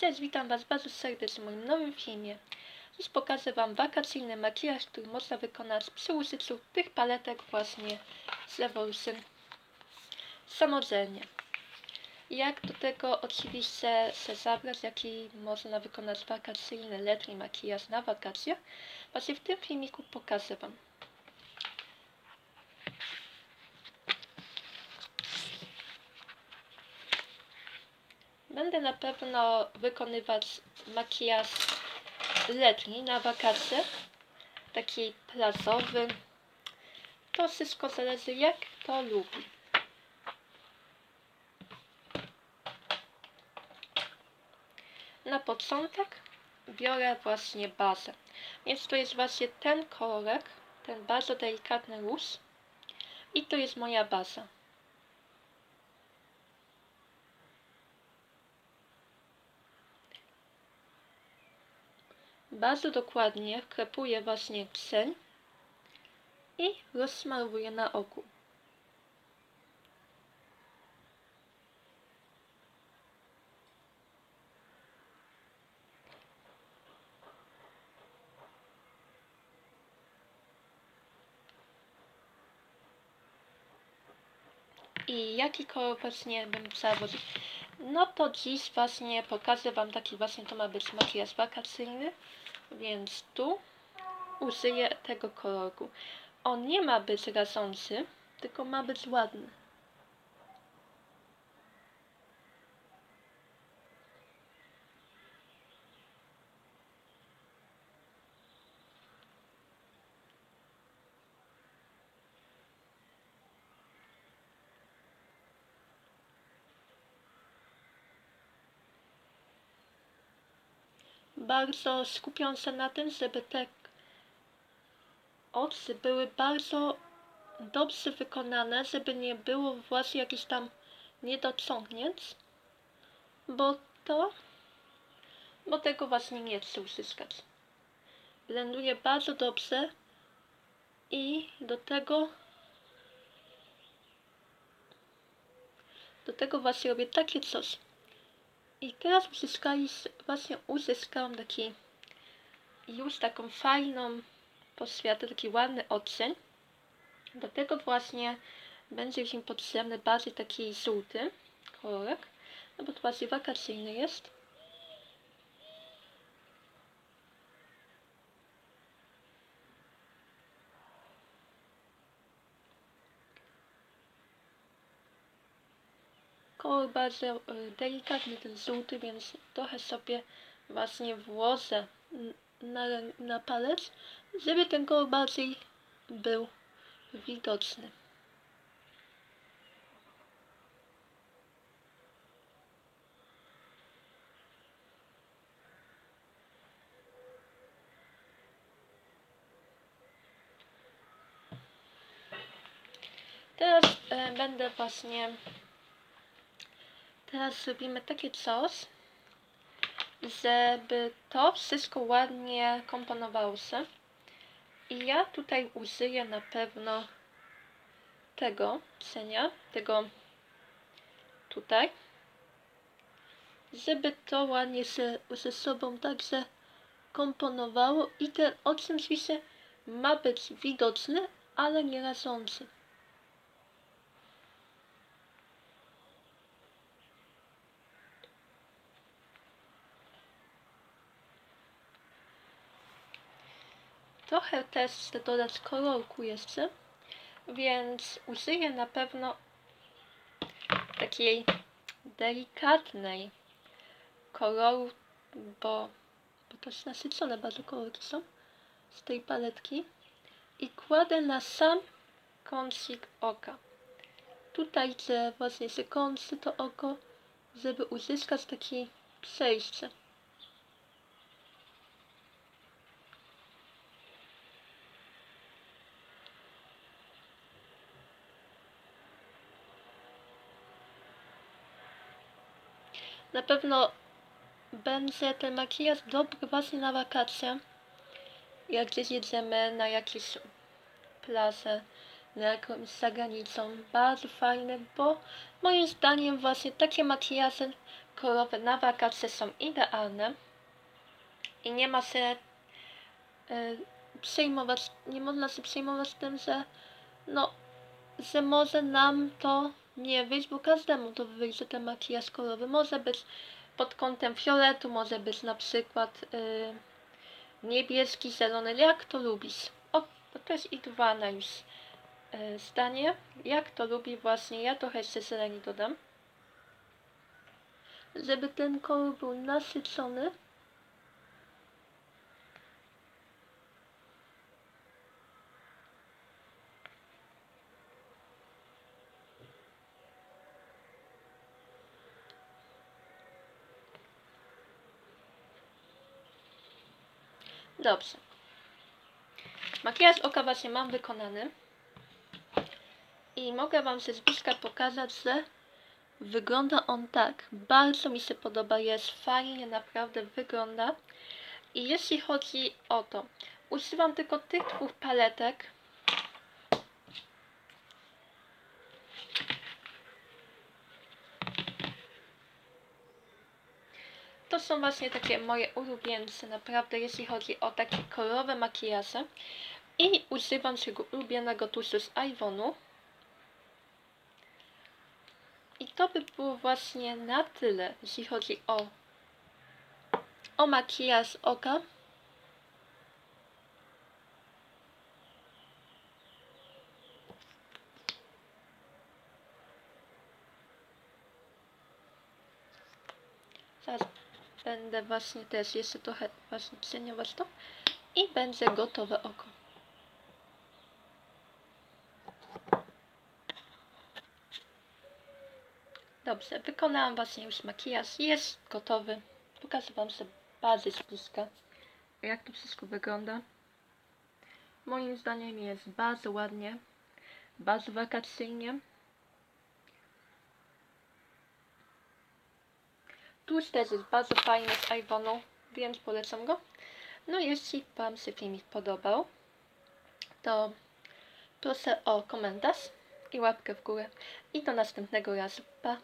Cześć, witam Was bardzo serdecznie w moim nowym filmie. Dziś pokażę Wam wakacyjny makijaż, który można wykonać przy użyciu tych paletek właśnie z Evolution samodzielnie. Jak do tego oczywiście się zabrać, jaki można wykonać wakacyjny, letni makijaż na wakacje, właśnie w tym filmiku pokażę Wam. Będę na pewno wykonywać makijaż letni na wakacje, taki plażowy. To wszystko zależy jak kto lubi. Na początek biorę właśnie bazę. Więc to jest właśnie ten kolorek, ten bardzo delikatny róż. I to jest moja baza. Bardzo dokładnie wklepuję właśnie kseń i rozsmarowuję na oku. I jaki kolor właśnie bym chciała włożyć? No to dziś właśnie pokażę Wam taki właśnie, to ma być makijaż wakacyjny, więc tu użyję tego koloru. On nie ma być rażący, tylko ma być ładny. Bardzo skupiam się na tym, żeby te oczy były bardzo dobrze wykonane, żeby nie było właśnie jakichś tam niedociągnięć, bo to, bo tego właśnie nie chcę uzyskać. Blenduję bardzo dobrze i do tego do tego właśnie robię takie coś. I teraz właśnie uzyskałam taki już taką fajną poświatę, taki ładny odcień. Do tego właśnie będzie mi potrzebny bardziej taki żółty kolorek, no bo to bardziej wakacyjny jest. Kolor bardzo e, delikatny, ten żółty, więc trochę sobie właśnie włożę na, na palec, żeby ten kolor bardziej był widoczny. Teraz e, będę właśnie Teraz zrobimy takie coś, żeby to wszystko ładnie komponowało się. I ja tutaj użyję na pewno tego cienia, tego tutaj, żeby to ładnie się ze sobą także komponowało i ten odcień oczywiście ma być widoczny, ale nie rażący. Trochę też dodać kolorku jeszcze, więc użyję na pewno takiej delikatnej koloru, bo, bo jest nasycone bardzo kolorki są z tej paletki i kładę na sam kącik oka. Tutaj chcę właśnie sekący to oko, żeby uzyskać takie przejście. Na pewno będzie ten makijaż dobry właśnie na wakacje. Jak gdzieś jedziemy na jakieś plaże, na jakąś zagranicą. Bardzo fajny, bo moim zdaniem właśnie takie makijaże kolorowe na wakacje są idealne i nie ma się e, przejmować, nie można się przejmować tym, że no, że może nam to nie wyjść, bo każdemu to wyjść, że ten makijaż kolorowy może być pod kątem fioletu, może być na przykład y, niebieski, zielony, jak to lubisz. O, to też idealne już y, zdanie. Jak to lubi właśnie, ja trochę jeszcze zieleni dodam. Żeby ten kolor był nasycony. Dobrze. Makijaż oka właśnie mam wykonany. I mogę Wam ze zbliska pokazać, że wygląda on tak. Bardzo mi się podoba, jest fajnie, naprawdę wygląda. I jeśli chodzi o to, używam tylko tych dwóch paletek. To są właśnie takie moje ulubieńce, naprawdę, jeśli chodzi o takie kolorowe makijaże. I używam swojego ulubionego tuszu z Ivonu. I to by było właśnie na tyle, jeśli chodzi o, o makijaż oka. Zaraz będę właśnie też jeszcze trochę właśnie cieniować to i będzie gotowe oko. Dobrze, wykonałam właśnie już makijaż, jest gotowy. Pokażę Wam sobie bardzo z bliska, jak to wszystko wygląda. Moim zdaniem jest bardzo ładnie, bardzo wakacyjnie. Tuż też jest bardzo fajny z Ivonu, więc polecam go. No jeśli Wam się filmik podobał, to proszę o komentarz i łapkę w górę. I do następnego razu. Pa!